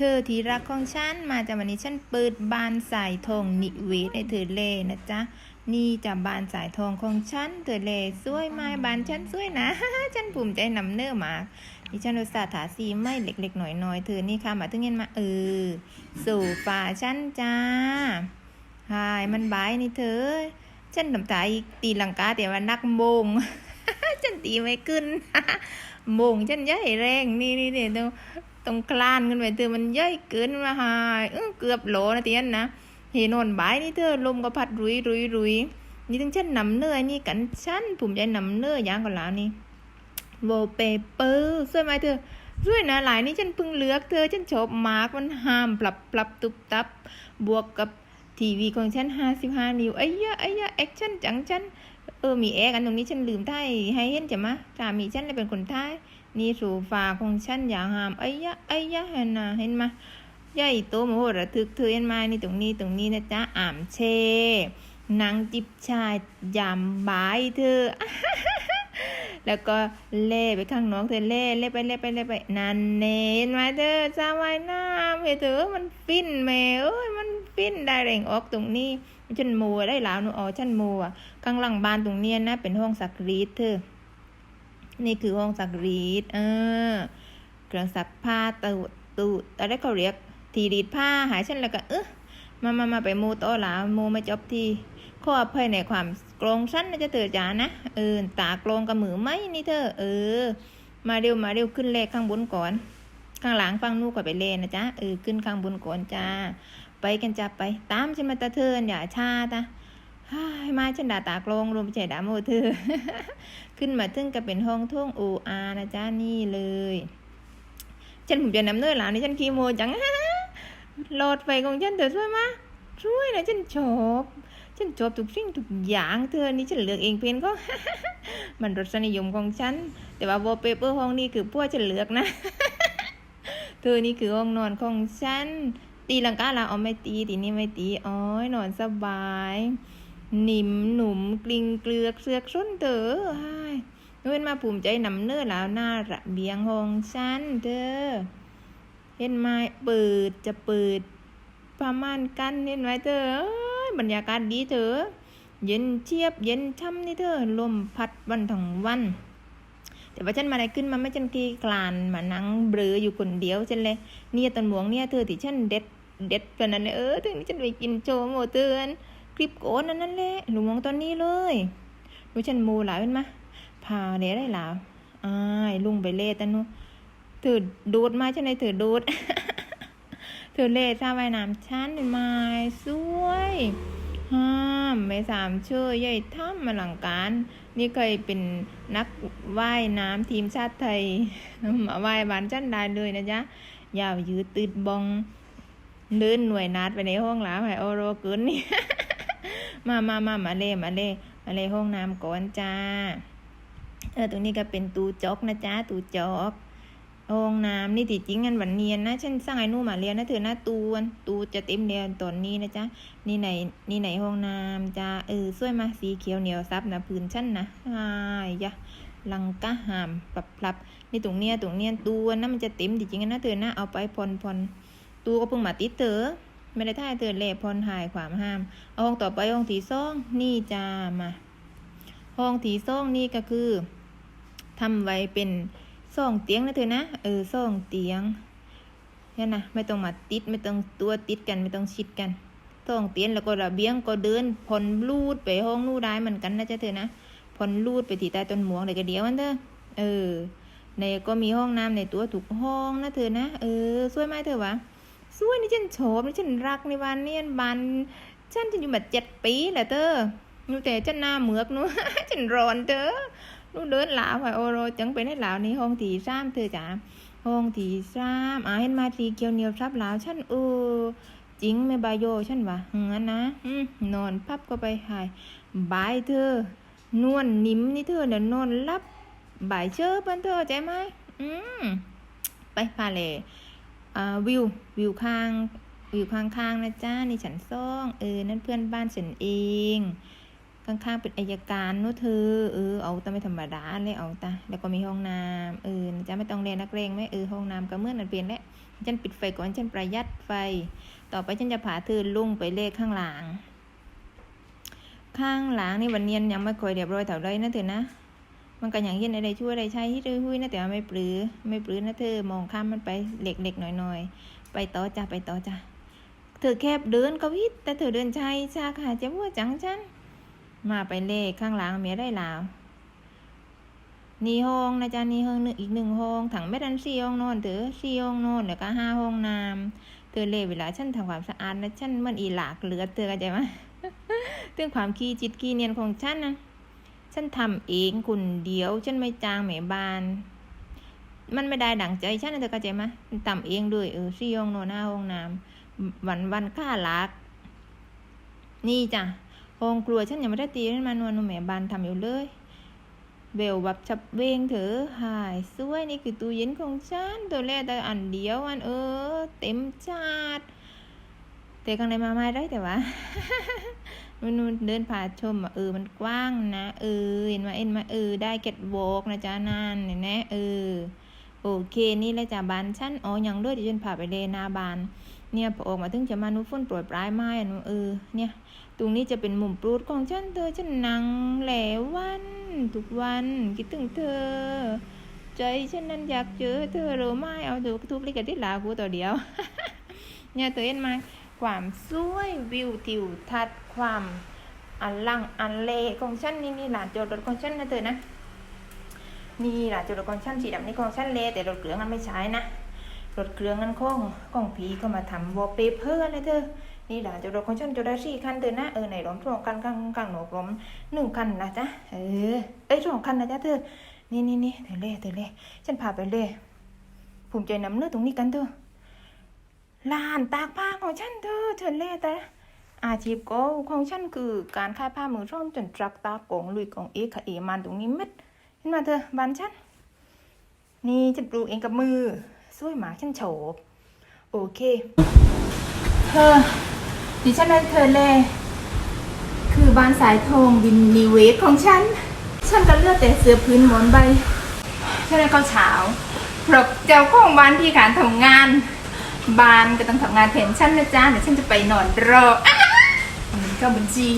เธอที่รักของฉันมาจากวันนี้ฉันเปิดบานสายทองนิเวศให้เธอเลนะจ๊ะนี่จะบานสายทองของฉันเธอเลสวยไหมบานฉันสวยนะฉันภูมิใจนำเนื้อมาดิฉันอุตส่าห์ถาสีไม่เล็กๆหน่อยๆเธอนี่ค่ะมาถึงเงินมาเออสู่ฝ่าฉันจ้าหายมันบายนี่เธอ ฉันทำตาอีกตีลังกาแต่ว่านักโมงฉันตีไม่ขึ้นโมงฉันย่อยแรงนี่นี่เดี๋ยว ต้องคลานกันไปเธอมันย่อยเกินมาหายเออเกือบโหลนะเตียนนะเฮนอนบายนี่เธอลมก็พัดรุยรุยรุยนี่ถึงฉันนำเนื้อนี่กันฉันภูมิใจนำเนื้อย่างก่อนแล้วนี่โวเปเปอร์สวยไหมเธอสวยนะหลายนี่ฉันเพิ่งเลือกเธอฉันชอบมากมันห้ามปรับปรับตุบตับบวกกับทีวีของฉัน55นิ้วไอ้ยะไอ้ยะแอคชั่นจังฉันเออมีแอร์กันตรงนี้ฉันลืมไทยให้เห็นจะมะสามีฉันเลยเป็นคนไทย นี่สูฟ้าของฉันอย่างหามไอ้ยะไอ้ยะเห็นนะเห็นมาใหญ่โตมโหระทึกเธอเห็นมานี่ตรงนี้ตรงนี้นะจ๊ะอ่ามเชนางจิบชายยามบายเธอ แล้วก็เล่ไปข้างน้องเธอเล่เล่ไปเล่ไปเล่ไปนั่นเนเห็นไหมเธอสาวายน้ำเฮ้ยเธอมันฟินแม่เอ้ยมันฟินได้แรงออกตรงนี้ฉันมัวได้แล้วหนูอ๋อฉันมัวข้างหลังบ้านตรงเนี้ยนะเป็นห้องสักรีดเธอ นี่คือห้องสักรีดเออเครื่องซักผ้าตูตูดแต่ได้เขาเรียก ทีรีดผ้าหายฉันแล้วก็เออมามามาไปมูโตอหลามูไม่จบทีขออภัยในความโกรงฉันนะจะเธอจ๋านะเออตาโกรงกับมือไหมนี่เธอ เออ มาเร็วมาเร็วขึ้นเลขข้างบนก่อน ข้างหลังฟังนู่นก่อนไปเลนนะจ๊ะเออขึ้นข้างบนก่อนจ้าไปกันจ้าไป ตามฉันมาตะเทินอย่าชาตา มาฉันดาตากลงรวมใจดาโมเธอ ขึ้นมาถึงก็เป็นห้องท่งโออานะจ๊ะนี่เลยฉันผมจะนำเนื้อหลานนี่ฉันคีโมจังหลอดไฟของฉันเธอช่วยมาช่วยนะฉันชอบฉันชอบทุกสิ่งทุกอย่างเธอนี่ฉันเลือกเองเพนก็ มันรสนิยมของฉัน แต่ว่าวอลเปเปอร์ห้องนี้คือพวกฉันเลือกนะ เธอนี่คือห้องนอนของฉัน ตีลังกาลาเอาไม่ตีตีนี่ไม่ตีอ๋อยนอนสบาย หนิมหนุ่มกลิงเกลือกเสือกส้นเต๋อไอ้เว้นมาภูมิใจนำเนื้อแล้วหน้าระเบียงห้องฉันเด้อเห็นไหมเปิดจะเปิดประมาณกันเห็นไหมเธอบรรยากาศดีเถอเย็นเชียบเย็นช่ำนี่เธอลมพัดวันทั้งวันแต่ว่าฉันมาได้ขึ้นมาไม่ฉันกีกลานมานั่งเบลออยู่คนเดียวฉันเลยเนี่ยตอนหมวงเนี่ยเธอที่ฉันเด็ดเด็ดเป็นนั้นเลยเออถึงนี้ฉันไปกินโจมโมเตือน คลิปโกนนั่นนั่นแหละหนูมองตอนนี้เลยดูฉันมูหลายเป็นมพาเดี๋ยได้หลาอ้ายลุงไปเล่ตันนูเธอดูดมาฉันเลยเธอดูดเธอเล่ซาว่ายน้ำฉันเป็นไม้สวยห้ามไม่สามชื่อใหญ่ถ้ำมาหลังการ นี่เคยเป็นนักว่ายน้ำทีมชาติไทย มาว่ายบานจันได้เลยนะจ๊ะยาวยืดตืดบองเดินหน่วยนัดไปในห้องหลาไฮโอโรเกินนี่ มามามามาเล่มาเล่มาเล่ห้องน้ำก่อนจ้า เออตรงนี้ก็เป็นตูจอกนะจ๊ะตูจอกห้องน้ำนี่ที่จริงกันวันเนียนนะฉันสร้างไอ้นู่นมาเรียนนะเธอหนะตูนตูจะเต็มเรียนตอนนี้นะจ๊ะนี่ไหนนี่ไหนห้องน้ำจ้าเออสวยมาสีเขียวเหนียวซับนะพื้นชั้นนะอายยะลังกะหามปรับปรับนี่ตรงเนี้ยตรงเนี้ยตูนนะมันจะเต็มจริงๆนนะเธอหนะเอาไปพรพรตูก็เพิ่งมาติดเธอ ไม่ได้ท่ายเธอนเล่พรหายความห้าม เอาห้องต่อไปห้องที่สองนี่จ้ามาห้องที่สองนี่ก็คือทำไว้เป็นสองเตียงนะเธอนะเออสองเตียงเนี่ยนะไม่ต้องมาติดไม่ต้องตัวติดกันไม่ต้องชิดกันสองเตียงแล้วก็ระเบียงก็เดินผ่อนลูดไปห้องนู่นได้เหมือนกันนะจ๊ะเธอนะผ่อนลูดไปที่ใต้ต้นหมวกเลยก็เดียวมันเถอะเออในก็มีห้องน้ำในตัวถูกห้องนะเธอนะเออสวยไหมเธอวะ สวยนี่ฉันชอบนี่ฉันรักในวันนี้บันฉันจะอยู่แบบเจ็ดปีแหละเธอนู่แต่ฉันหน้าเหมือกนู้ฉันร้อนเธอนูเดินลาวไปโอโรจังไปในลาวนี่ห้องที่สามเธอจ๋าห้องที่สามอ่าเห็นมาสีเกียวเหนียวทับลาวฉันเออจริงไม่บายโยฉันวะงั้นนะอนอนพับก็ไปหายบายเธอนวลนิ่มนี่เธอเดี๋ยวนอนรับบ่ายเชื่อเพื่อนเธอใจไหมอืมไปพาเลย วิววิวข้างวิวข้างๆนะจ้านี่ฉันซ่องเออนั่นเพื่อนบ้านฉันเองข้างๆเป็นอายการนู้เธอเออเอาแต่ไม่ธรรมดาเลยเอาต่แล้วก็มีห้องน้ำเออนะจ๊ะไม่ต้องเรียนนักเรงไหมเออห้องน้ำก็เมื่อนันเปลี่ยนแหละฉันปิดไฟก่อนฉันประหยัดไฟ ต่อไปฉันจะพาเธอลุ่งไปเลขข้างหลัง ข้างหลังนี่วันเนียนยังไม่ค่อยเรียบร้อยเท่าไรนะเธอนะ มันก็อย่างเย็นอะไรช่วยอะไรใช้ที่เธอหุ้ยนะแต่ว่าไม่ปลือไม่ปลือนะเธอมองข้ามมันไปเล็กๆหน่อยๆ ไปต่อจ้ะไปต่อจ้ะเธอแคบเดินก็วิดแต่เธอเดินชัยชาค่ะจะว่าจังฉันมาไปเลขข้างหลังเมียได้ลาวนี่ห้องนะจ๊ะนี่ห้องหนึ่งอีกหนึ่งห้องถังไม่ดันสี่ห้องนอนเถอสี่ห้องนอนแล้วก็ห้าห้องน้ำเธอเลเวลาฉันทำความสะอาดนะฉันมันอีหลากเหลือเธอเข้าใจไหมเรื่องความขี้จิตขี้เนียนของฉันนะ ฉันทำเองคนเดียว ฉันไม่จ้างแม่บ้าน มันไม่ได้ดั่งใจ ฉันนะเธอเข้าใจไหมทำเองด้วยเออสี่ห้องนอนห้าห้องน้ำวันวันค่าลัก นี่จ้ะห้องครัวฉันยังไม่ได้ตีให้มันวันแม่บ้านทำอยู่เลยเบลแบบชับเวงเถอะหายสวยนี่คือตู้เย็นของฉันตัวแรกแต่อันเดียวอันเออ เต็มจาด แต่ข้างในมาไม่ได้แต่ว่ามันนเดินผ่านชมอะเออมันกว้างนะ เออเห็นมาเอ็นมาเออได้เก็ตโวกนะจ๊ะนั่นเห็นไหมเออโอเคนี่แหละจ้ะบานฉันอ๋อยังด้วยเดี๋ยวฉันพาไปเลยนาบานเนี่ยพอออกมาถึงจะมานุฝนปรยปลายไม้อะหนูเออเนี่ยตรงนี้จะเป็นมุมโปรดของฉันเธอฉันนั่งแหลวัน ทุกวันคิดถึงเธอ ใจฉันนั้นอยากเจอเธอรู้ไหมเอาถูกทุกลิกติดลากูตัวเดียว เนี่ยเธอเห็นไหม ความสวยวิวทิวทัศน์ความอันลังอันเลของฉันนี่นี่หลานจอดรถของฉันนะเธอนะ นี่หลานจอดรถของฉันสีดำนี่ของฉันเลแต่รถเครื่องมันไม่ใช้นะรถเครื่องนั้นของของผีก็มาทำวอลเปเปอร์อะไรเธอนี่หลานจะรถของฉันจะได้สี่คันเธอนะเออไหนล้อมสองคันกลางกลางหนูล้อมหนึ่งคันนะจ๊ะเออเอ้ยสองคันนะจ๊ะเธอนี่นี่นี่เธอเล่เธอเล่ฉันพาไปเลยภูมิใจนำเนื้อตรงนี้กันเธอ ลานตากผ้าของฉันเธอเธอเล่แต่อาชีพก็ของฉันคือการขายผ้ามือร่องจนตรักตากงลุยของเอกค่ะเอมันตรงนี้ม็ดเห็นมาเธอบ้านฉัน นี่ฉันปลูกเองกับมือสวยหมาฉันโฉบโอเค เธอดิฉันนั้นเธอเลยคือบ้านสายทองวินนิเวศของฉัน ฉันก็เลือกแต่เสื้อพื้นหมอนใบฉันนั้นเขาเช้าเพราะเจ้าของบ้านที่การทำงาน บานก็ต้องทำงานแทนฉันนะจ๊ะเดี๋ยวฉันจะไปนอนรออ้าอันก็บัญชี